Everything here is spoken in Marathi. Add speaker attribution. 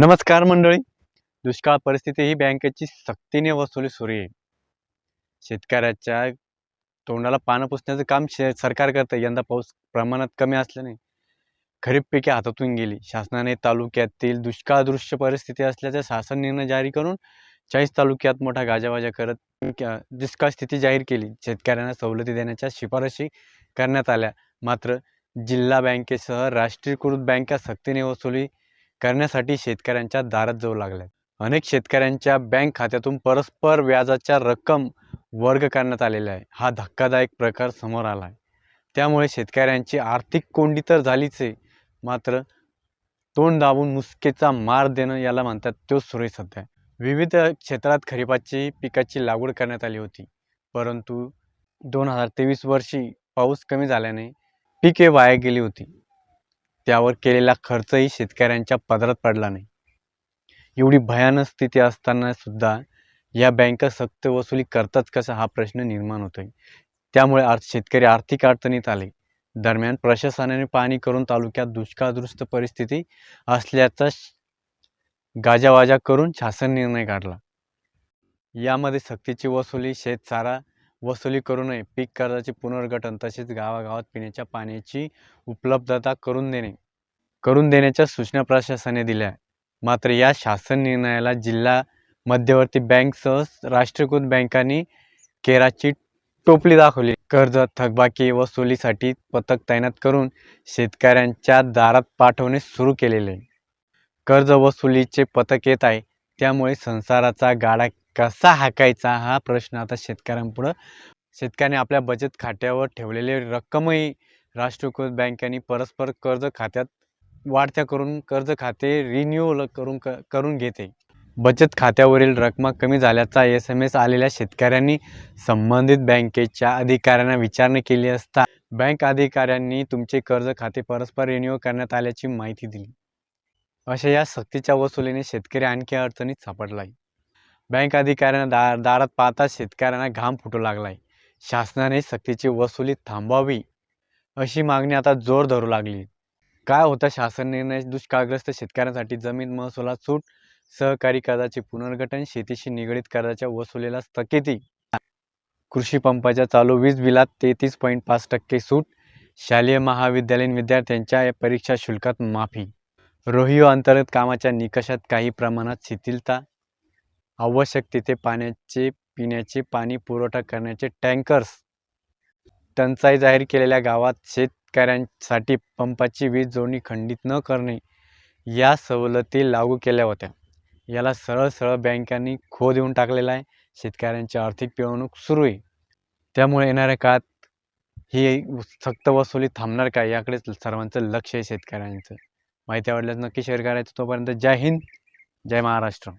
Speaker 1: नमस्कार मंडळी. दुष्काळ परिस्थिती ही बँकेची सक्तीने वसुली सुरू आहे. शेतकऱ्याच्या तोंडाला पानं पुसण्याचं काम शे सरकार करतं यंदा पाऊस प्रमाणात कमी असल्याने खरीप पिके हातातून गेली. शासनाने तालुक्यातील दुष्काळदृश्य परिस्थिती असल्याचा शासन निर्णय जारी करून चाळीस तालुक्यात मोठा गाजावाजा करत दुष्काळ स्थिती जाहीर केली. शेतकऱ्यांना सवलती देण्याच्या शिफारशी करण्यात आल्या. मात्र जिल्हा बँकेसह राष्ट्रीयकृत बँका सक्तीने वसुली करण्यासाठी शेतकऱ्यांच्या दारात जाऊ लागल्या अनेक शेतकऱ्यांच्या बँक खात्यातून परस्पर व्याजाच्या रक्कम वर्ग करण्यात आलेल्या आहे. हा धक्कादायक प्रकार समोर आला आहे त्यामुळे शेतकऱ्यांची आर्थिक कोंडी तर झालीच आहे. मात्र तोंड दाबून मुसकेचा मार देणं याला म्हणतात तोच सुरू सध्या. विविध क्षेत्रात खरीपाची पिकाची लागवड करण्यात आली होती. परंतु दोन हजार तेवीस वर्षी पाऊस कमी झाल्याने पिके वाया गेली होती. त्यावर केलेला खर्चही शेतकऱ्यांच्या पदरात पडला नाही. एवढी भयानक स्थिती असताना सुद्धा या बँका सक्त वसुली करतात कसा हा प्रश्न निर्माण होतोय. त्यामुळे आर्थ शेतकरी आर्थिक अडचणीत आले. दरम्यान प्रशासनाने पाणी करून तालुक्यात दुष्काळदुरुस्त परिस्थिती असल्याचा गाजावाजा करून शासन निर्णय काढला. यामध्ये सक्तीची वसुली शेतसारा वसुली करू नये. पीक कर्जाचे पुनर्गठन तसेच गावागावात पिण्याच्या पाण्याची उपलब्धता करून देणे. करून देण्याच्या सूचना प्रशासनाने दिल्या मात्र या शासन निर्णयाला जिल्हा मध्यवर्ती बँकसह राष्ट्रीयकृत बँकांनी केराची टोपली दाखवली. कर्ज थकबाकी वसुलीसाठी पथक तैनात करून शेतकऱ्यांच्या दारात पाठवणे सुरू केलेले. आहे. कर्ज वसुलीचे पथक येत आहे. त्यामुळे संसाराचा गाडा कसा हाकायचा हा प्रश्न आता शेतकऱ्यांपुढं. शेतकऱ्याने आपल्या बचत खात्यावर ठेवलेली रक्कमही राष्ट्रीयकृत बँकेने परस्पर कर्ज खात्यात वाढत्या करून कर्ज खाते रिन्यूअल करून क करून घेते. बचत खात्यावरील रक्कम कमी झाल्याचा एस एम एस आलेल्या शेतकऱ्यांनी संबंधित बँकेच्या अधिकाऱ्यांना विचारणा केली असता बँक अधिकाऱ्यांनी तुमचे कर्ज खाते परस्पर रिन्यू करण्यात आल्याची माहिती दिली. अशा या सक्तीच्या वसुलीने शेतकरी आणखी अडचणीत सापडला आहे बँक अधिकाऱ्यांना दा दारात पाहताच शेतकऱ्यांना घाम फुटू लागलाय. शासनाने सक्तीची वसुली थांबवावी अशी मागणी आता जोर धरू लागली. काय होता? शासन निर्णय दुष्काळग्रस्त शेतकऱ्यांसाठी जमीन महसुलात सूट सहकारी कर्जाचे पुनर्गठन शेतीशी निगडीत कर्जाच्या वसुलीला स्थगिती. कृषी पंपाच्या चालू वीज बिलात तेहतीस पॉईंट पाच टक्के सूट शालेय महाविद्यालयीन विद्यार्थ्यांच्या परीक्षा शुल्कात माफी. रोहिओ अंतर्गत कामाच्या निकषात काही प्रमाणात शिथिलता आवश्यक तिथे पाण्याचे पिण्याचे पाणी पुरवठा करण्याचे टँकर्स. टंचाई जाहीर केलेल्या गावात शेतकऱ्यांसाठी पंपाची वीज जोडणी खंडित न करणे या सवलती लागू केल्या होत्या. याला सरळ सरळ बँकांनी खो देऊन टाकलेला आहे. शेतकऱ्यांची आर्थिक पिळवणूक सुरू आहे. त्यामुळे येणाऱ्या काळात ही सक्त वसुली थांबणार का याकडे सर्वांचं लक्ष आहे शेतकऱ्यांचं. माहिती आवडल्यास नक्की शेअर करायचं तोपर्यंत जय हिंद जय महाराष्ट्र.